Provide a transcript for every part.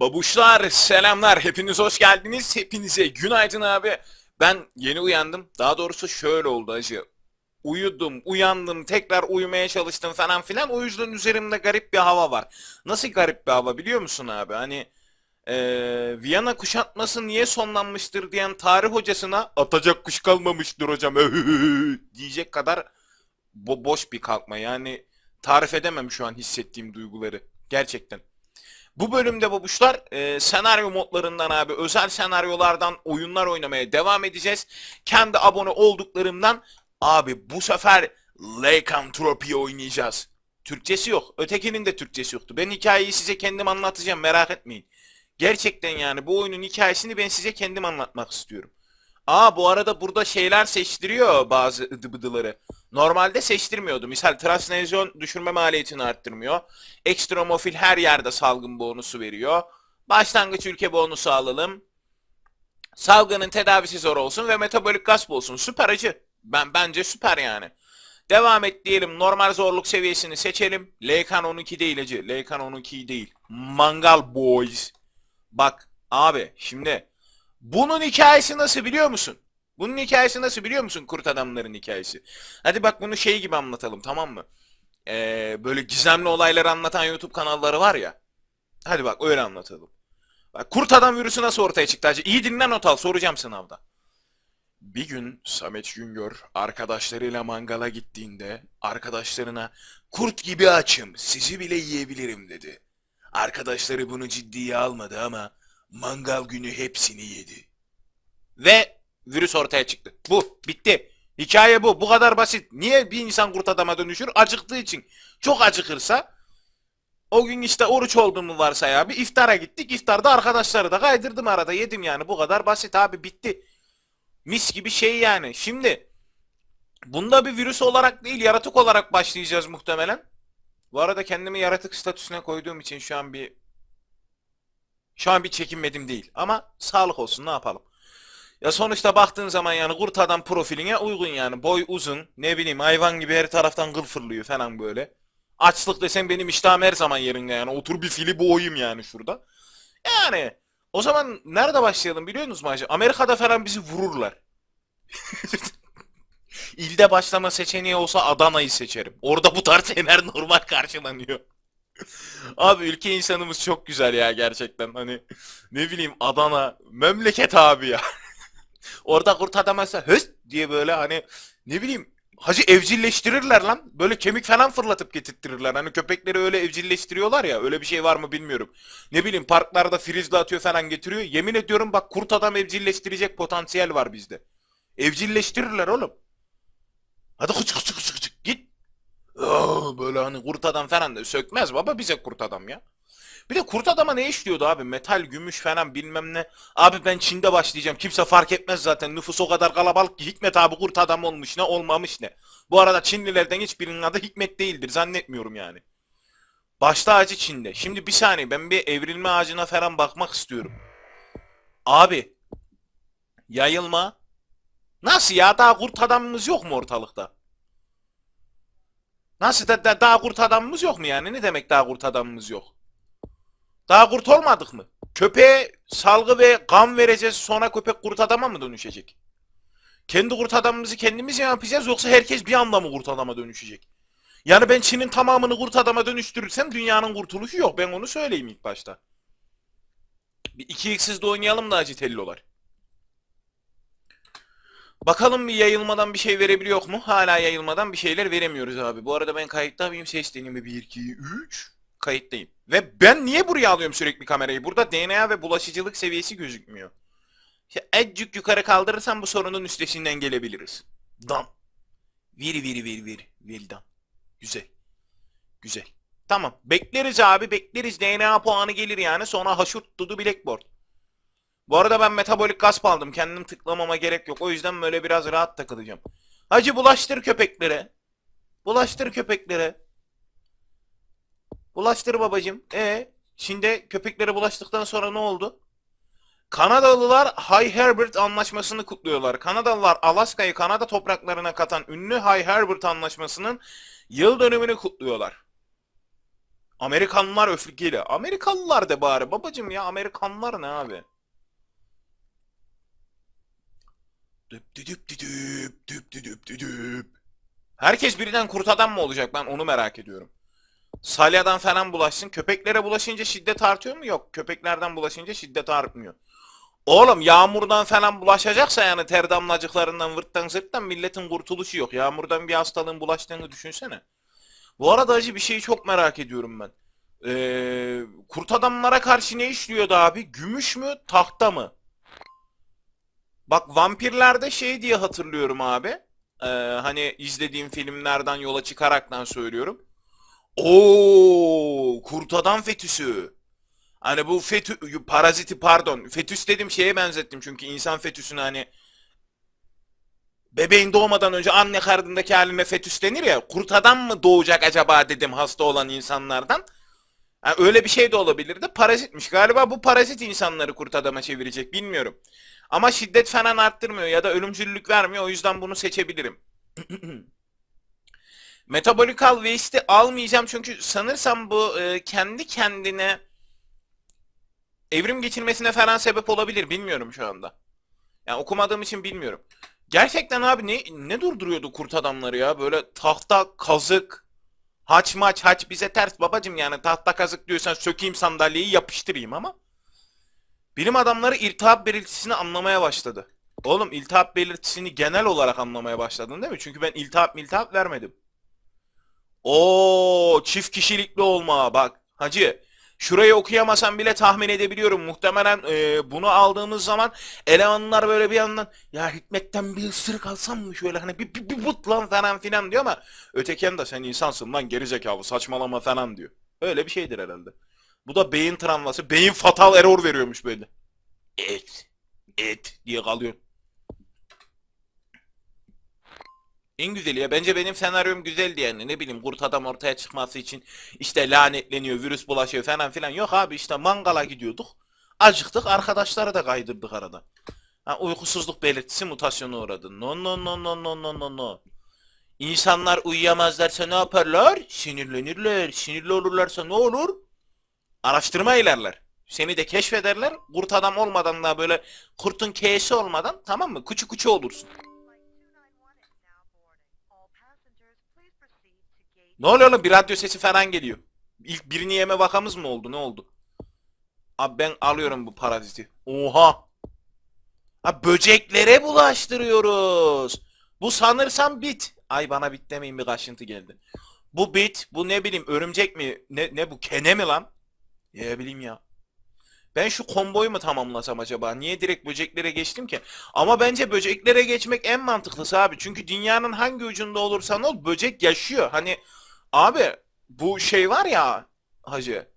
Babuşlar selamlar. Hepiniz hoş geldiniz. Hepinize günaydın abi. Ben yeni uyandım. Daha doğrusu şöyle oldu acı. Uyudum uyandım tekrar uyumaya çalıştım falan filan. O yüzden üzerimde garip bir hava var. Nasıl garip bir hava biliyor musun abi? Hani eee, Viyana kuşatması niye sonlanmıştır diyen tarih hocasına atacak kuş kalmamıştır hocam. diyecek kadar bo- boş bir kalkma. Yani tarif edemem şu an hissettiğim duyguları. Gerçekten. Bu bölümde babuşlar e, senaryo modlarından abi özel senaryolardan oyunlar oynamaya devam edeceğiz. Kendi abone olduklarımdan abi bu sefer Lycanthropy oynayacağız. Türkçesi yok. Ötekinin de Türkçesi yoktu. Ben hikayeyi size kendim anlatacağım merak etmeyin. Gerçekten yani bu oyunun hikayesini ben size kendim anlatmak istiyorum. Aa bu arada burada şeyler seçtiriyor bazı ıdıbıdıları. Normalde seçtirmiyordu. Misal transnezyon düşürme maliyetini arttırmıyor. Ekstremofil her yerde salgın bonusu veriyor. Başlangıç ülke bonusu alalım. Salgının tedavisi zor olsun ve metabolik gasp olsun. Süper acı. Ben bence süper yani. Devam et diyelim. Normal zorluk seviyesini seçelim. Leykan 12 değil acı. Leykan 12 değil. Mangal Boys. Bak abi şimdi bunun hikayesi nasıl biliyor musun? Bunun hikayesi nasıl biliyor musun kurt adamların hikayesi? Hadi bak bunu şey gibi anlatalım tamam mı? Ee, böyle gizemli olayları anlatan YouTube kanalları var ya. Hadi bak öyle anlatalım. Bak, kurt adam virüsü nasıl ortaya çıktı hacı? İyi dinle not al soracağım sınavda. Bir gün Samet Güngör arkadaşlarıyla mangala gittiğinde arkadaşlarına kurt gibi açım sizi bile yiyebilirim dedi. Arkadaşları bunu ciddiye almadı ama mangal günü hepsini yedi. Ve virüs ortaya çıktı. Bu bitti. Hikaye bu. Bu kadar basit. Niye bir insan kurt adama dönüşür? Acıktığı için. Çok acıkırsa o gün işte oruç olduğumu varsay abi. iftara gittik. İftarda arkadaşları da kaydırdım arada. Yedim yani. Bu kadar basit abi. Bitti. Mis gibi şey yani. Şimdi bunda bir virüs olarak değil yaratık olarak başlayacağız muhtemelen. Bu arada kendimi yaratık statüsüne koyduğum için şu an bir şu an bir çekinmedim değil. Ama sağlık olsun ne yapalım. Ya sonuçta baktığın zaman yani kurt adam profiline uygun yani. Boy uzun, ne bileyim hayvan gibi her taraftan kıl fırlıyor falan böyle. Açlık desen benim iştahım her zaman yerinde yani. Otur bir fili boğayım yani şurada. Yani o zaman nerede başlayalım biliyor musunuz mu hacı? Amerika'da falan bizi vururlar. İlde başlama seçeneği olsa Adana'yı seçerim. Orada bu tarz şeyler normal karşılanıyor. Abi ülke insanımız çok güzel ya gerçekten. Hani ne bileyim Adana memleket abi ya. Orada kurt adamasa höst diye böyle hani ne bileyim hacı evcilleştirirler lan. Böyle kemik falan fırlatıp getirttirirler. Hani köpekleri öyle evcilleştiriyorlar ya. Öyle bir şey var mı bilmiyorum. Ne bileyim parklarda frizle atıyor falan getiriyor. Yemin ediyorum bak kurt adam evcilleştirecek potansiyel var bizde. Evcilleştirirler oğlum. Hadi kıç kıç kıç kıç. Aa, böyle hani kurt adam falan da sökmez baba bize kurt adam ya. Bir de kurt adama ne işliyordu abi? Metal, gümüş falan bilmem ne. Abi ben Çin'de başlayacağım. Kimse fark etmez zaten. Nüfus o kadar kalabalık ki Hikmet abi kurt adam olmuş ne olmamış ne. Bu arada Çinlilerden hiçbirinin adı Hikmet değildir. Zannetmiyorum yani. Başta ağacı Çin'de. Şimdi bir saniye ben bir evrilme ağacına falan bakmak istiyorum. Abi. Yayılma. Nasıl ya? Daha kurt adamımız yok mu ortalıkta? Nasıl da, da- daha kurt adamımız yok mu yani? Ne demek daha kurt adamımız yok? Daha kurt olmadık mı? Köpeğe salgı ve kan vereceğiz sonra köpek kurt adama mı dönüşecek? Kendi kurt adamımızı kendimiz mi yapacağız yoksa herkes bir anda mı kurt adama dönüşecek? Yani ben Çin'in tamamını kurt adama dönüştürürsem dünyanın kurtuluşu yok. Ben onu söyleyeyim ilk başta. Bir 2x'siz de oynayalım da acitellolar. Bakalım bir yayılmadan bir şey verebiliyor mu? Hala yayılmadan bir şeyler veremiyoruz abi. Bu arada ben kayıtta mıyım? Ses deneyimi 1, 2, 3. Kayıttayım. Ve ben niye buraya alıyorum sürekli kamerayı? Burada DNA ve bulaşıcılık seviyesi gözükmüyor. İşte azıcık yukarı kaldırırsam bu sorunun üstesinden gelebiliriz. Dam. Veri veri veri veri. Veri dam. Güzel. Güzel. Tamam. Bekleriz abi bekleriz. DNA puanı gelir yani. Sonra haşurt dudu blackboard. Bu arada ben metabolik gasp aldım. Kendim tıklamama gerek yok. O yüzden böyle biraz rahat takılacağım. Hacı bulaştır köpeklere. Bulaştır köpeklere. Bulaştır babacım. E şimdi köpeklere bulaştıktan sonra ne oldu? Kanadalılar High Herbert anlaşmasını kutluyorlar. Kanadalılar Alaska'yı Kanada topraklarına katan ünlü High Herbert anlaşmasının yıl dönümünü kutluyorlar. Amerikanlılar öfkeli. Amerikalılar de bari babacım ya Amerikanlılar ne abi? Düp düdüp düdüp düp düdüp düdüp. Herkes birden kurt adam mı olacak ben onu merak ediyorum. Salyadan falan bulaşsın. Köpeklere bulaşınca şiddet artıyor mu? Yok. Köpeklerden bulaşınca şiddet artmıyor. Oğlum yağmurdan falan bulaşacaksa yani ter damlacıklarından vırttan zırttan milletin kurtuluşu yok. Yağmurdan bir hastalığın bulaştığını düşünsene. Bu arada acı bir şeyi çok merak ediyorum ben. Ee, kurt adamlara karşı ne işliyordu abi? Gümüş mü, tahta mı? Bak vampirlerde şey diye hatırlıyorum abi. Ee, hani izlediğim filmlerden yola çıkaraktan söylüyorum. Oo, kurt adam fetüsü. Hani bu fetü paraziti pardon. Fetüs dedim şeye benzettim çünkü insan fetüsünü hani bebeğin doğmadan önce anne karnındaki haline fetüs denir ya. Kurt adam mı doğacak acaba dedim hasta olan insanlardan. Ha, öyle bir şey de olabilirdi. Parazitmiş. Galiba bu parazit insanları kurt adama çevirecek. Bilmiyorum. Ama şiddet falan arttırmıyor ya da ölümcüllük vermiyor. O yüzden bunu seçebilirim. Metabolical waste'i almayacağım çünkü sanırsam bu e, kendi kendine evrim geçirmesine falan sebep olabilir. Bilmiyorum şu anda. Yani okumadığım için bilmiyorum. Gerçekten abi ne ne durduruyordu kurt adamları ya? Böyle tahta, kazık, haç maç, haç bize ters babacım yani tahta kazık diyorsan sökeyim sandalyeyi yapıştırayım ama. Bilim adamları iltihap belirtisini anlamaya başladı. Oğlum iltihap belirtisini genel olarak anlamaya başladın değil mi? Çünkü ben iltihap miltihap vermedim. Oo çift kişilikli olma bak hacı. Şurayı okuyamasan bile tahmin edebiliyorum. Muhtemelen e, bunu aldığımız zaman elemanlar böyle bir yandan ya Hikmet'ten bir ısırık alsam mı şöyle hani bir, bir, bir but lan falan filan diyor ama öteki yanda sen insansın lan gerizekalı saçmalama falan diyor. Öyle bir şeydir herhalde. Bu da beyin travması. Beyin fatal error veriyormuş böyle. Et. Et diye kalıyor. En güzeli ya. Bence benim senaryom güzeldi yani. Ne bileyim kurt adam ortaya çıkması için işte lanetleniyor, virüs bulaşıyor falan filan. Yok abi işte mangala gidiyorduk. Acıktık arkadaşları da kaydırdık arada. Ha, uykusuzluk belirtisi mutasyona uğradı. No no no no no no no no. İnsanlar uyuyamazlarsa ne yaparlar? Sinirlenirler. Sinirli olurlarsa ne olur? Araştırma ilerler. Seni de keşfederler. Kurt adam olmadan da böyle kurtun K'si olmadan tamam mı? Kuçu kuçu olursun. Ne oluyor oğlum? Bir radyo sesi falan geliyor. İlk birini yeme vakamız mı oldu? Ne oldu? Abi ben alıyorum bu paraziti. Oha! Ha böceklere bulaştırıyoruz. Bu sanırsam bit. Ay bana bit demeyin bir kaşıntı geldi. Bu bit, bu ne bileyim örümcek mi? Ne, ne bu kene mi lan? Ne bileyim ya. Ben şu komboyu mu tamamlasam acaba? Niye direkt böceklere geçtim ki? Ama bence böceklere geçmek en mantıklısı abi. Çünkü dünyanın hangi ucunda olursan ol böcek yaşıyor. Hani abi bu şey var ya hacı.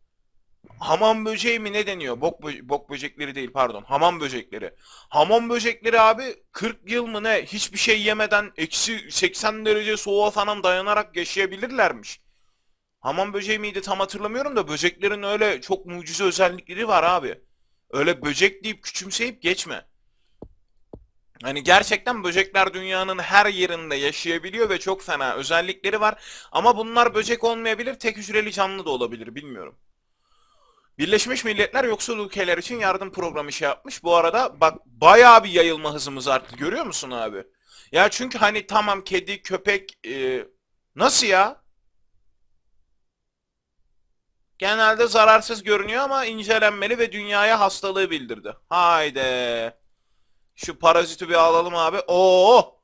Hamam böceği mi ne deniyor? Bok, bö- bok böcekleri değil pardon. Hamam böcekleri. Hamam böcekleri abi 40 yıl mı ne hiçbir şey yemeden eksi 80 derece soğuğa falan dayanarak yaşayabilirlermiş. Hamam böceği miydi tam hatırlamıyorum da böceklerin öyle çok mucize özellikleri var abi. Öyle böcek deyip küçümseyip geçme. Hani gerçekten böcekler dünyanın her yerinde yaşayabiliyor ve çok fena özellikleri var. Ama bunlar böcek olmayabilir, tek hücreli canlı da olabilir bilmiyorum. Birleşmiş Milletler yoksul ülkeler için yardım programı şey yapmış. Bu arada bak bayağı bir yayılma hızımız arttı. Görüyor musun abi? Ya çünkü hani tamam kedi, köpek e, nasıl ya? Genelde zararsız görünüyor ama incelenmeli ve dünyaya hastalığı bildirdi. Haydi. Şu paraziti bir alalım abi. Oo!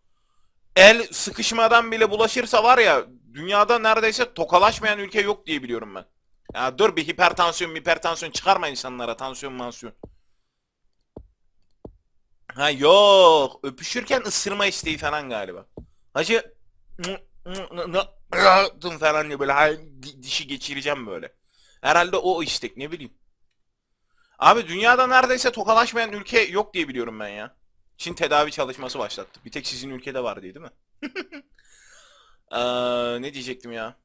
El sıkışmadan bile bulaşırsa var ya dünyada neredeyse tokalaşmayan ülke yok diye biliyorum ben. Ya dur bir hipertansiyon hipertansiyon çıkarma insanlara tansiyon mansiyon. Ha yok öpüşürken ısırma isteği falan galiba. Hacı Dın falan diye böyle dişi geçireceğim böyle. Herhalde o istek ne bileyim. Abi dünyada neredeyse tokalaşmayan ülke yok diye biliyorum ben ya. Çin tedavi çalışması başlattı. Bir tek sizin ülkede var diye değil mi? Ee, ne diyecektim ya?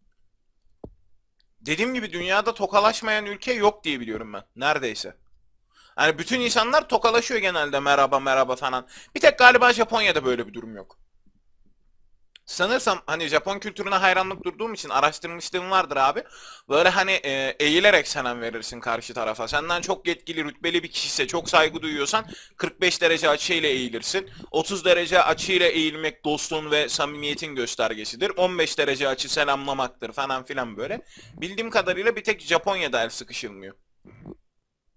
Dediğim gibi dünyada tokalaşmayan ülke yok diye biliyorum ben. Neredeyse. Yani bütün insanlar tokalaşıyor genelde merhaba merhaba falan. Bir tek galiba Japonya'da böyle bir durum yok. Sanırsam hani Japon kültürüne hayranlık durduğum için araştırmışlığım vardır abi. Böyle hani e, eğilerek selam verirsin karşı tarafa. Senden çok yetkili, rütbeli bir kişiyse, çok saygı duyuyorsan 45 derece açıyla eğilirsin. 30 derece açıyla eğilmek dostluğun ve samimiyetin göstergesidir. 15 derece açı selamlamaktır falan filan böyle. Bildiğim kadarıyla bir tek Japonya'da el sıkışılmıyor.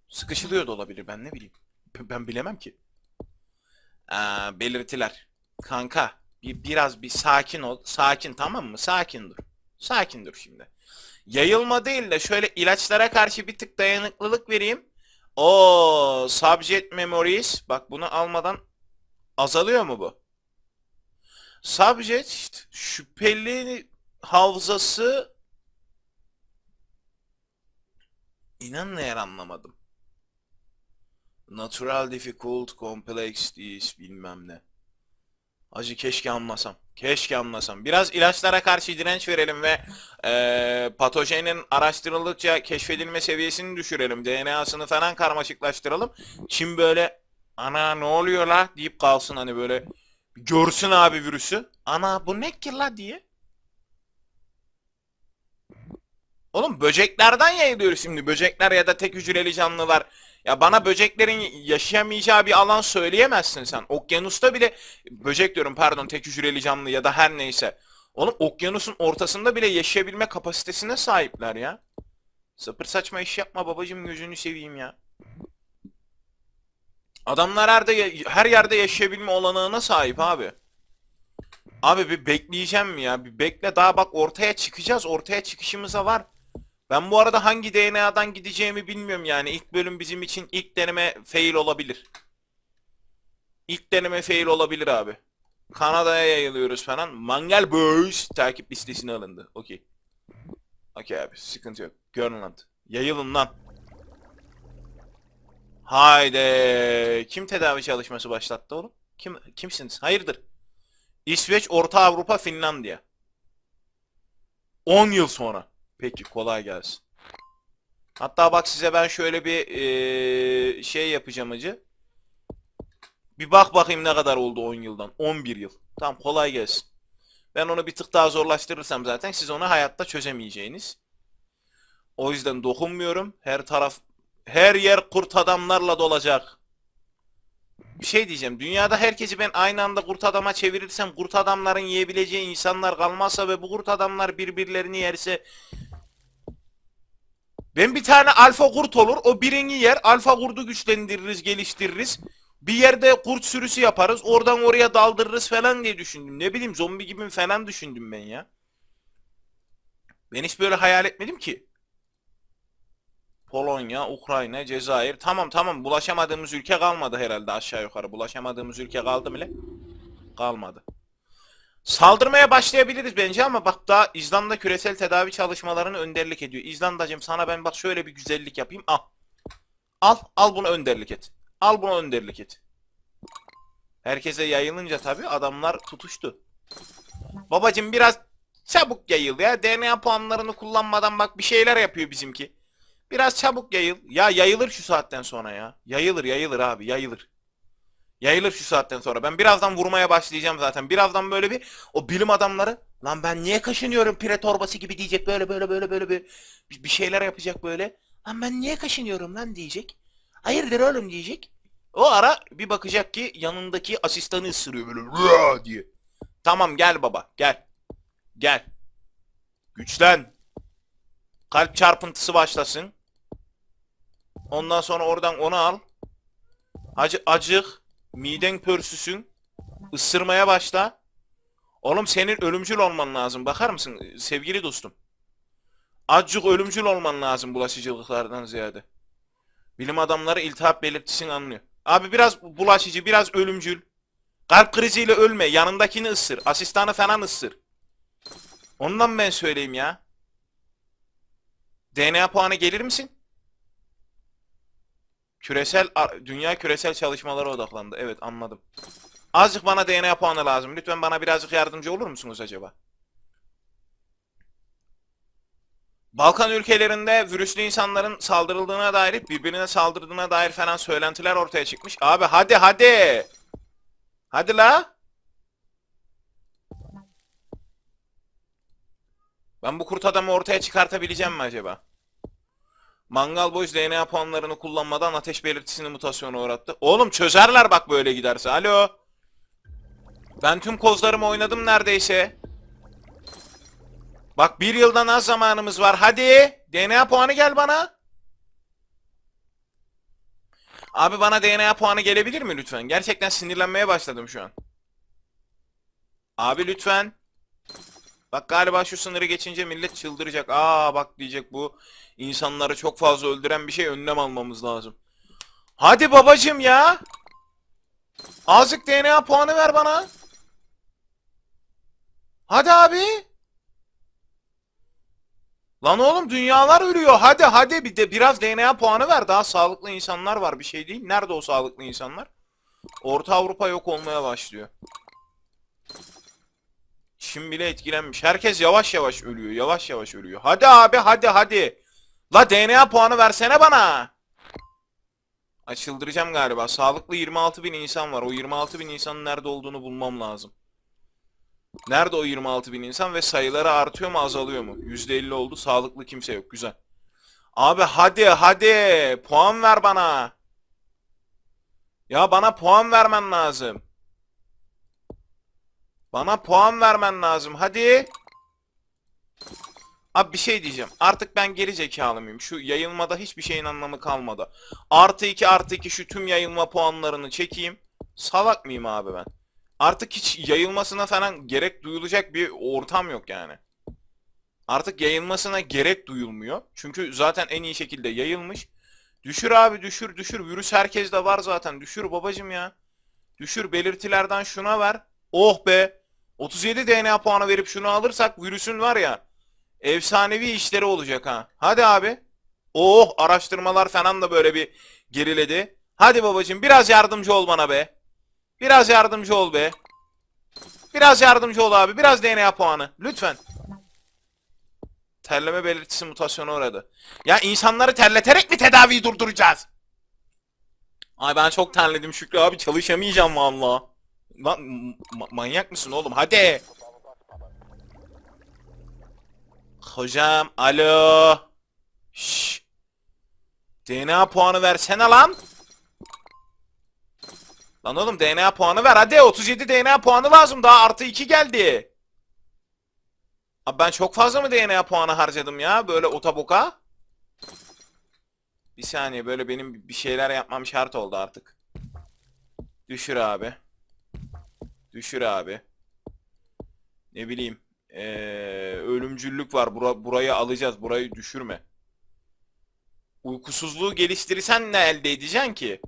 Sıkışılıyor da olabilir ben ne bileyim. Ben bilemem ki. Aa, belirtiler. Kanka bir, biraz bir sakin ol. Sakin tamam mı? Sakin dur. Sakin dur şimdi. Yayılma değil de şöyle ilaçlara karşı bir tık dayanıklılık vereyim. O subject memories. Bak bunu almadan azalıyor mu bu? Subject şüpheli hafızası İnan ne yer anlamadım. Natural difficult complex this bilmem ne. Acı keşke anlasam. Keşke anlasam. Biraz ilaçlara karşı direnç verelim ve eee patojenin araştırıldıkça keşfedilme seviyesini düşürelim. DNA'sını falan karmaşıklaştıralım. Çin böyle ana ne oluyor la deyip kalsın hani böyle görsün abi virüsü. Ana bu ne ki la diye. Oğlum böceklerden yayılıyor şimdi. Böcekler ya da tek hücreli canlılar. Ya bana böceklerin yaşayamayacağı bir alan söyleyemezsin sen. Okyanusta bile böcek diyorum pardon tek hücreli canlı ya da her neyse. Oğlum okyanusun ortasında bile yaşayabilme kapasitesine sahipler ya. Sıfır saçma iş yapma babacım gözünü seveyim ya. Adamlar her, de, her yerde yaşayabilme olanağına sahip abi. Abi bir bekleyeceğim mi ya? Bir bekle daha bak ortaya çıkacağız. Ortaya çıkışımıza var. Ben bu arada hangi DNA'dan gideceğimi bilmiyorum yani. İlk bölüm bizim için ilk deneme fail olabilir. İlk deneme fail olabilir abi. Kanada'ya yayılıyoruz falan. Mangal Boys takip listesine alındı. Okey. Okey abi sıkıntı yok. Grönland. Yayılın lan. Haydi. Kim tedavi çalışması başlattı oğlum? Kim kimsiniz? Hayırdır? İsveç, Orta Avrupa, Finlandiya. 10 yıl sonra. Peki kolay gelsin. Hatta bak size ben şöyle bir eee, şey yapacağım acı. Bir bak bakayım ne kadar oldu 10 yıldan. 11 yıl. Tamam kolay gelsin. Ben onu bir tık daha zorlaştırırsam zaten siz onu hayatta çözemeyeceğiniz. O yüzden dokunmuyorum. Her taraf her yer kurt adamlarla dolacak. Bir şey diyeceğim. Dünyada herkesi ben aynı anda kurt adama çevirirsem kurt adamların yiyebileceği insanlar kalmazsa ve bu kurt adamlar birbirlerini yerse ben bir tane alfa kurt olur. O birini yer. Alfa kurdu güçlendiririz, geliştiririz. Bir yerde kurt sürüsü yaparız. Oradan oraya daldırırız falan diye düşündüm. Ne bileyim zombi gibi falan düşündüm ben ya. Ben hiç böyle hayal etmedim ki. Polonya, Ukrayna, Cezayir. Tamam tamam bulaşamadığımız ülke kalmadı herhalde aşağı yukarı. Bulaşamadığımız ülke kaldı mı? Kalmadı. Saldırmaya başlayabiliriz bence ama bak daha İzlanda küresel tedavi çalışmalarını önderlik ediyor. İzlandacığım sana ben bak şöyle bir güzellik yapayım. Al. Al, al bunu önderlik et. Al bunu önderlik et. Herkese yayılınca tabii adamlar tutuştu. Babacım biraz çabuk yayıl ya. DNA puanlarını kullanmadan bak bir şeyler yapıyor bizimki. Biraz çabuk yayıl. Ya yayılır şu saatten sonra ya. Yayılır yayılır abi yayılır. Yayılır şu saatten sonra. Ben birazdan vurmaya başlayacağım zaten. Birazdan böyle bir o bilim adamları lan ben niye kaşınıyorum pire torbası gibi diyecek böyle böyle böyle böyle bir bir şeyler yapacak böyle. Lan ben niye kaşınıyorum lan diyecek. Hayırdır oğlum diyecek. O ara bir bakacak ki yanındaki asistanı ısırıyor böyle "Rrrr" diye. Tamam gel baba gel. Gel. Güçlen. Kalp çarpıntısı başlasın. Ondan sonra oradan onu al. Acı acık. Miden pörsüsün. Isırmaya başla. Oğlum senin ölümcül olman lazım. Bakar mısın sevgili dostum? Azıcık ölümcül olman lazım bulaşıcılıklardan ziyade. Bilim adamları iltihap belirtisini anlıyor. Abi biraz bulaşıcı, biraz ölümcül. Kalp kriziyle ölme. Yanındakini ısır. Asistanı falan ısır. Ondan ben söyleyeyim ya. DNA puanı gelir misin? Küresel dünya küresel çalışmalara odaklandı. Evet anladım. Azıcık bana DNA puanı lazım. Lütfen bana birazcık yardımcı olur musunuz acaba? Balkan ülkelerinde virüslü insanların saldırıldığına dair, birbirine saldırdığına dair falan söylentiler ortaya çıkmış. Abi hadi hadi. Hadi la. Ben bu kurt adamı ortaya çıkartabileceğim mi acaba? Mangal Boys DNA puanlarını kullanmadan ateş belirtisini mutasyona uğrattı. Oğlum çözerler bak böyle giderse. Alo. Ben tüm kozlarımı oynadım neredeyse. Bak bir yıldan az zamanımız var. Hadi. DNA puanı gel bana. Abi bana DNA puanı gelebilir mi lütfen? Gerçekten sinirlenmeye başladım şu an. Abi lütfen. Bak galiba şu sınırı geçince millet çıldıracak. Aa bak diyecek bu insanları çok fazla öldüren bir şey önlem almamız lazım. Hadi babacım ya. Azıcık DNA puanı ver bana. Hadi abi. Lan oğlum dünyalar ölüyor. Hadi hadi bir de biraz DNA puanı ver. Daha sağlıklı insanlar var bir şey değil. Nerede o sağlıklı insanlar? Orta Avrupa yok olmaya başlıyor. Çin bile etkilenmiş. Herkes yavaş yavaş ölüyor. Yavaş yavaş ölüyor. Hadi abi hadi hadi. La DNA puanı versene bana. Ay çıldıracağım galiba. Sağlıklı 26 bin insan var. O 26 bin insanın nerede olduğunu bulmam lazım. Nerede o 26 bin insan ve sayıları artıyor mu azalıyor mu? %50 oldu. Sağlıklı kimse yok. Güzel. Abi hadi hadi. Puan ver bana. Ya bana puan vermen lazım. Bana puan vermen lazım. Hadi. Abi bir şey diyeceğim. Artık ben geri zekalı mıyım? Şu yayılmada hiçbir şeyin anlamı kalmadı. Artı 2 artı 2 şu tüm yayılma puanlarını çekeyim. Salak mıyım abi ben? Artık hiç yayılmasına falan gerek duyulacak bir ortam yok yani. Artık yayılmasına gerek duyulmuyor. Çünkü zaten en iyi şekilde yayılmış. Düşür abi düşür düşür. Virüs herkeste var zaten. Düşür babacım ya. Düşür belirtilerden şuna ver. Oh be. 37 DNA puanı verip şunu alırsak virüsün var ya. Efsanevi işleri olacak ha. Hadi abi. Oh araştırmalar falan da böyle bir geriledi. Hadi babacım biraz yardımcı ol bana be. Biraz yardımcı ol be. Biraz yardımcı ol abi. Biraz DNA puanı. Lütfen. Terleme belirtisi mutasyona uğradı. Ya insanları terleterek mi tedaviyi durduracağız? Ay ben çok terledim Şükrü abi çalışamayacağım valla. Lan ma- manyak mısın oğlum? Hadi. Hocam alo. Şş. DNA puanı versene lan. Lan oğlum DNA puanı ver hadi 37 DNA puanı lazım daha artı 2 geldi. Abi ben çok fazla mı DNA puanı harcadım ya böyle otaboka? Bir saniye böyle benim bir şeyler yapmam şart oldu artık. Düşür abi. Düşür abi. Ne bileyim. Ee, ölümcüllük var. Bura, burayı alacağız. Burayı düşürme. Uykusuzluğu geliştirirsen ne elde edeceksin ki?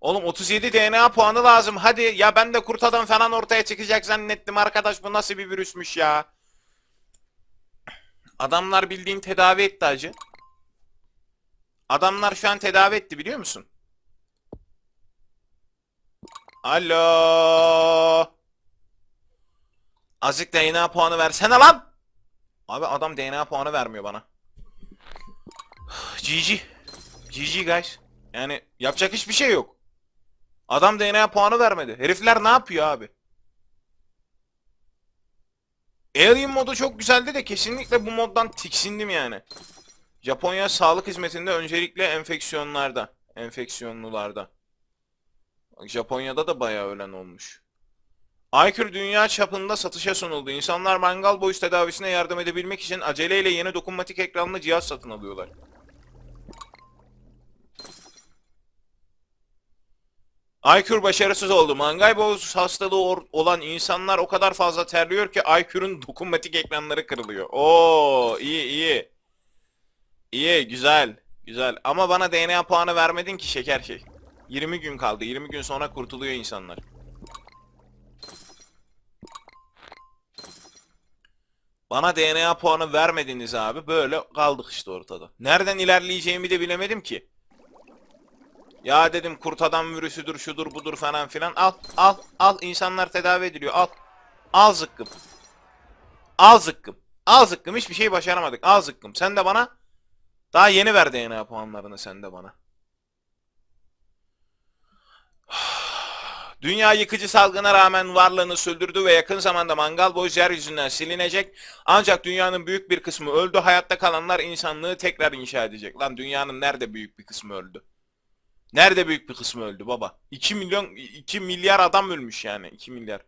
Oğlum 37 DNA puanı lazım. Hadi ya ben de kurt adam falan ortaya çıkacak zannettim arkadaş. Bu nasıl bir virüsmüş ya? Adamlar bildiğin tedavi etti acı. Adamlar şu an tedavi etti biliyor musun? Alo. Azıcık DNA puanı versene lan. Abi adam DNA puanı vermiyor bana. GG. GG guys. Yani yapacak hiçbir şey yok. Adam DNA puanı vermedi. Herifler ne yapıyor abi? Alien modu çok güzeldi de kesinlikle bu moddan tiksindim yani. Japonya sağlık hizmetinde öncelikle enfeksiyonlarda. Enfeksiyonlularda. Japonya'da da bayağı ölen olmuş. Aykür dünya çapında satışa sunuldu. İnsanlar mangal boyuz tedavisine yardım edebilmek için aceleyle yeni dokunmatik ekranlı cihaz satın alıyorlar. Aykür başarısız oldu. Mangay boz hastalığı olan insanlar o kadar fazla terliyor ki Aykür'ün dokunmatik ekranları kırılıyor. Oo, iyi iyi. İyi, güzel. Güzel. Ama bana DNA puanı vermedin ki şeker şey. 20 gün kaldı. 20 gün sonra kurtuluyor insanlar. Bana DNA puanı vermediniz abi. Böyle kaldık işte ortada. Nereden ilerleyeceğimi de bilemedim ki. Ya dedim kurt adam virüsüdür şudur budur falan filan. Al al al insanlar tedavi ediliyor al. Al zıkkım. Al zıkkım. Al zıkkım hiçbir şey başaramadık. Al zıkkım. Sen de bana daha yeni ver DNA puanlarını sen de bana. Dünya yıkıcı salgına rağmen varlığını sürdürdü ve yakın zamanda mangal boz yeryüzünden silinecek. Ancak dünyanın büyük bir kısmı öldü. Hayatta kalanlar insanlığı tekrar inşa edecek. Lan dünyanın nerede büyük bir kısmı öldü? Nerede büyük bir kısmı öldü baba? 2 milyon 2 milyar adam ölmüş yani 2 milyar.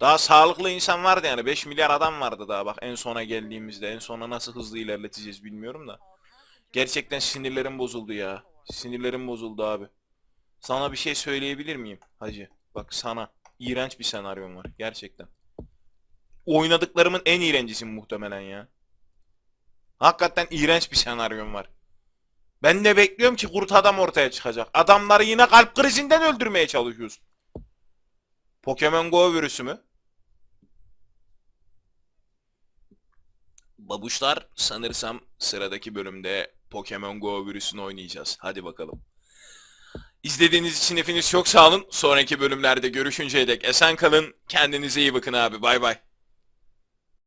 Daha sağlıklı insan vardı yani 5 milyar adam vardı daha bak en sona geldiğimizde en sona nasıl hızlı ilerleteceğiz bilmiyorum da. Gerçekten sinirlerim bozuldu ya. Sinirlerim bozuldu abi. Sana bir şey söyleyebilir miyim hacı? Bak sana iğrenç bir senaryom var gerçekten. Oynadıklarımın en iğrencisi muhtemelen ya. Hakikaten iğrenç bir senaryom var. Ben de bekliyorum ki kurt adam ortaya çıkacak. Adamları yine kalp krizinden öldürmeye çalışıyoruz. Pokemon Go virüsü mü? Babuşlar sanırsam sıradaki bölümde Pokemon Go virüsünü oynayacağız. Hadi bakalım. İzlediğiniz için hepiniz çok sağ olun. Sonraki bölümlerde görüşünceye dek esen kalın. Kendinize iyi bakın abi. Bay bay.